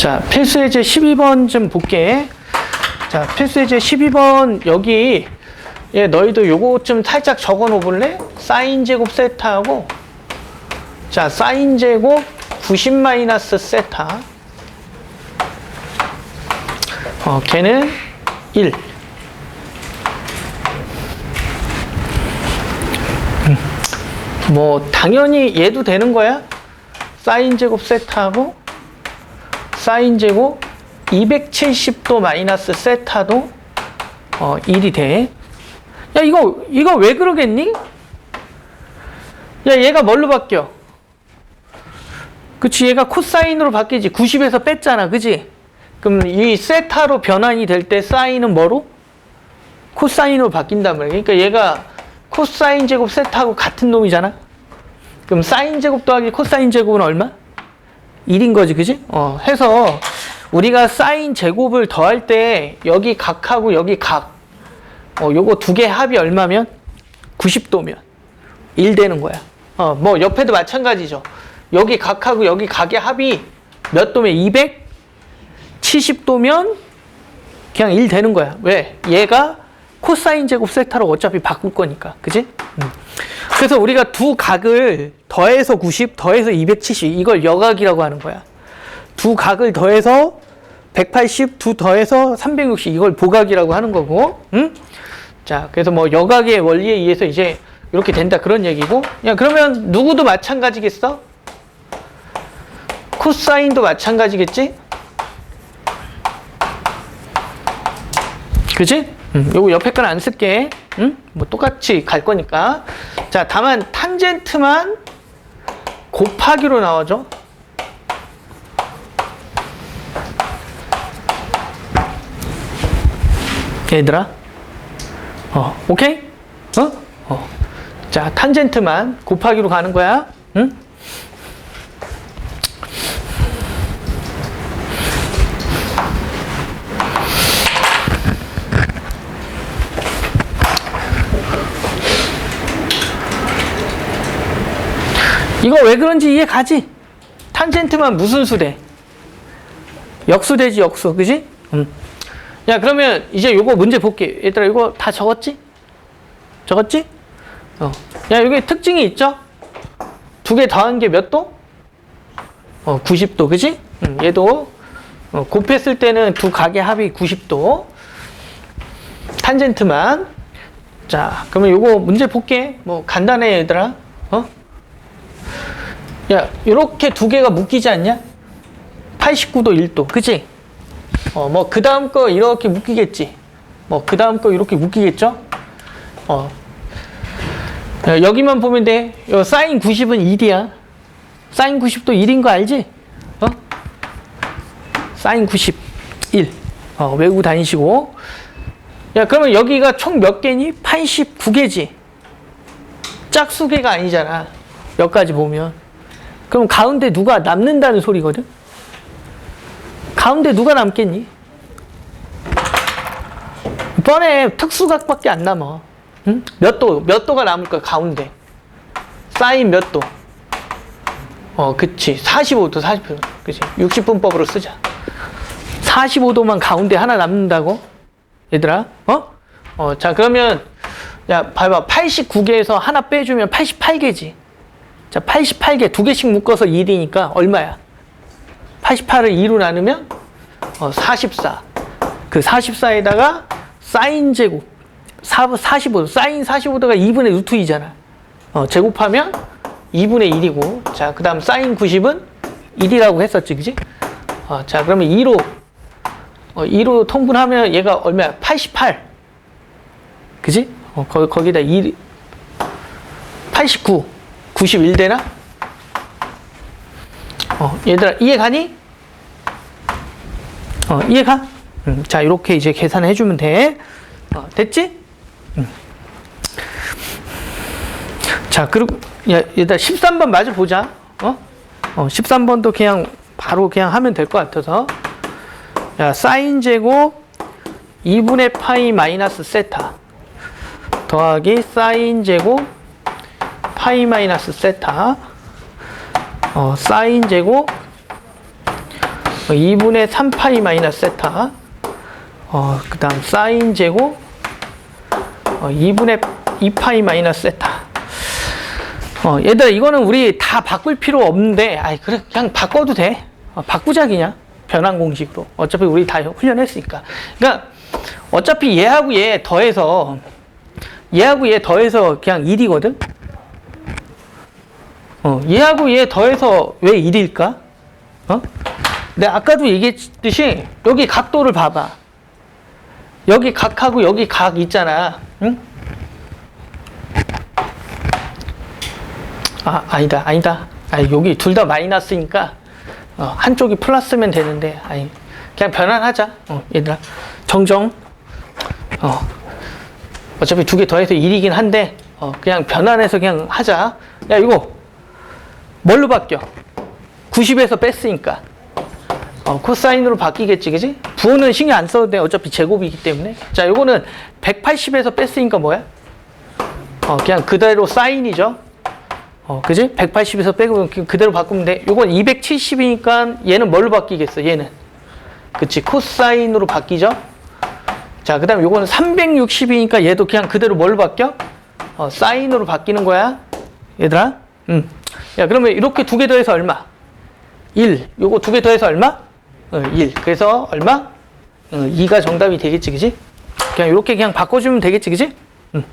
자, 필수예제 12번 좀 볼게. 자, 필수예제 12번 여기 예, 너희도 요거 좀 살짝 적어 놓을래? 사인 제곱 세타하고 자, 사인 제곱 90 마이너스 세타. 어, 걔는 1. 음, 뭐 당연히 얘도 되는 거야. 사인 제곱 세타하고 사인 제곱 270도 마이너스 세타도 어, 1이 돼. 야, 이거, 이거 왜 그러겠니? 야, 얘가 뭘로 바뀌어? 그치, 얘가 코사인으로 바뀌지. 90에서 뺐잖아. 그지? 그럼 이 세타로 변환이 될 때 사인은 뭐로? 코사인으로 바뀐단 말이야. 그러니까 얘가 코사인 제곱 세타하고 같은 놈이잖아. 그럼 사인 제곱 더하기 코사인 제곱은 얼마? 1인 거지, 그지? 어, 해서 우리가 사인 제곱을 더할 때 여기 각하고 여기 각, 어, 요거 두 개 합이 얼마면? 90도면 1 되는 거야. 어, 뭐 옆에도 마찬가지죠. 여기 각하고 여기 각의 합이 몇 도면 270도면 그냥 1 되는 거야. 왜? 얘가 코사인 제곱 세타로 어차피 바꿀 거니까. 그지? 음. 그래서 우리가 두 각을 더해서 90, 더해서 270 이걸 여각이라고 하는 거야. 두 각을 더해서 180, 두 더해서 360 이걸 보각이라고 하는 거고. 응? 자, 그래서 뭐 여각의 원리에 의해서 이제 이렇게 된다 그런 얘기고. 야, 그러면 누구도 마찬가지겠어? 코사인도 마찬가지겠지? 그지? 음, 요거 옆에 건 안 쓸게. 응? 뭐 똑같이 갈 거니까. 자, 다만 탄젠트만 곱하기로 나와줘. 얘들아. 어, 오케이? 어? 어. 자, 탄젠트만 곱하기로 가는 거야. 응? 이거 왜 그런지 이해 가지? 탄젠트만 무슨 수래? 역수되지, 역수. 그지? 음. 야, 그러면 이제 요거 문제 볼게. 얘들아, 이거 다 적었지? 적었지? 어. 야, 여기 특징이 있죠? 두 개 더한 게 몇 도? 어, 90도. 그지? 음, 얘도 어, 곱했을 때는 두 각의 합이 90도. 탄젠트만. 자, 그러면 요거 문제 볼게. 뭐 간단해, 얘들아. 어? 야, 이렇게 두 개가 묶이지 않냐? 89도 1도. 그치? 어, 뭐, 그 다음 거 이렇게 묶이겠지? 뭐, 그 다음 거 이렇게 묶이겠죠? 어. 야, 여기만 보면 돼. 요 사인 90은 1이야. 사인 90도 1인 거 알지? 어? 사인 90, 1. 어, 외우고 다니시고. 야, 그러면 여기가 총 몇 개니? 89개지. 짝수개가 아니잖아. 여기까지 보면. 그럼 가운데 누가 남는다는 소리거든? 가운데 누가 남겠니? 뻔해. 특수각밖에 안 남아. 응? 몇 도, 몇 도가 남을 거야, 가운데. 사인 몇 도? 어, 그치. 45도, 40도. 그치. 60분법으로 쓰자. 45도만 가운데 하나 남는다고? 얘들아, 어? 어, 자, 그러면, 야, 봐봐. 89개에서 하나 빼주면 88개지. 자, 88개, 두 개씩 묶어서 1이니까 얼마야? 88을 2로 나누면 어, 44. 그 44에다가 사인 제곱 45도, 사인 45도가 2분의 루트 2잖아. 어, 제곱하면 2분의 1이고, 자, 그 다음 사인 90은 1이라고 했었지, 그지? 어, 자, 그러면 2로, 어, 2로 통분하면 얘가 얼마야? 88. 그지? 어, 거, 거기다 2, 89. 91 되나? 어, 얘들아, 이해 가니? 어, 이해 가? 음, 자, 이렇게 이제 계산해 주면 돼. 어, 됐지? 음. 자, 그리고, 야, 얘들아, 13번 마저 보자. 어? 어, 13번도 그냥 바로 그냥 하면 될 것 같아서. 야, 사인 제곱 2분의 파이 마이너스 세타 더하기 사인 제곱 파이 마이너스 세타 어, 사인 제곱 2분의 3파이 마이너스 세타. 어, 그 다음 사인 제곱 어, 2분의 2파이 마이너스 세타. 어, 얘들아, 이거는 우리 다 바꿀 필요 없는데, 아이, 그래, 그냥 바꿔도 돼. 어, 바꾸자, 그냥. 변환 공식으로. 어차피 우리 다 훈련했으니까. 그러니까, 어차피 얘하고 얘 더해서, 얘하고 얘 더해서 그냥 1이거든? 어, 얘하고 얘 더해서 왜 1일까? 어? 내가 아까도 얘기했듯이, 여기 각도를 봐봐. 여기 각하고 여기 각 있잖아. 응? 아, 아니다, 아니다. 아, 여기 둘 다 마이너스니까, 어, 한쪽이 플러스면 되는데, 아니, 그냥 변환하자. 어, 얘들아. 정정. 어, 어차피 두 개 더해서 1이긴 한데, 어, 그냥 변환해서 그냥 하자. 야, 이거, 뭘로 바뀌어? 90에서 뺐으니까. 어, 코사인으로 바뀌겠지, 그지? 부호는 신경 안 써도 돼. 어차피 제곱이기 때문에. 자, 요거는 180에서 뺐으니까 뭐야? 어, 그냥 그대로 사인이죠. 어, 그지? 180에서 빼고 그- 그대로 바꾸면 돼. 요건 270이니까 얘는 뭘로 바뀌겠어? 얘는. 그치? 코사인으로 바뀌죠? 자, 그 다음에 요거는 360이니까 얘도 그냥 그대로 뭘로 바뀌어? 어, 사인으로 바뀌는 거야. 얘들아. 음. 야, 그러면 이렇게 두 개 더해서 얼마? 1. 요거 두 개 더해서 얼마? 어, 1. 그래서 얼마? 어, 2가 정답이 되겠지, 그지? 그냥 이렇게 그냥 바꿔주면 되겠지, 그지? 음.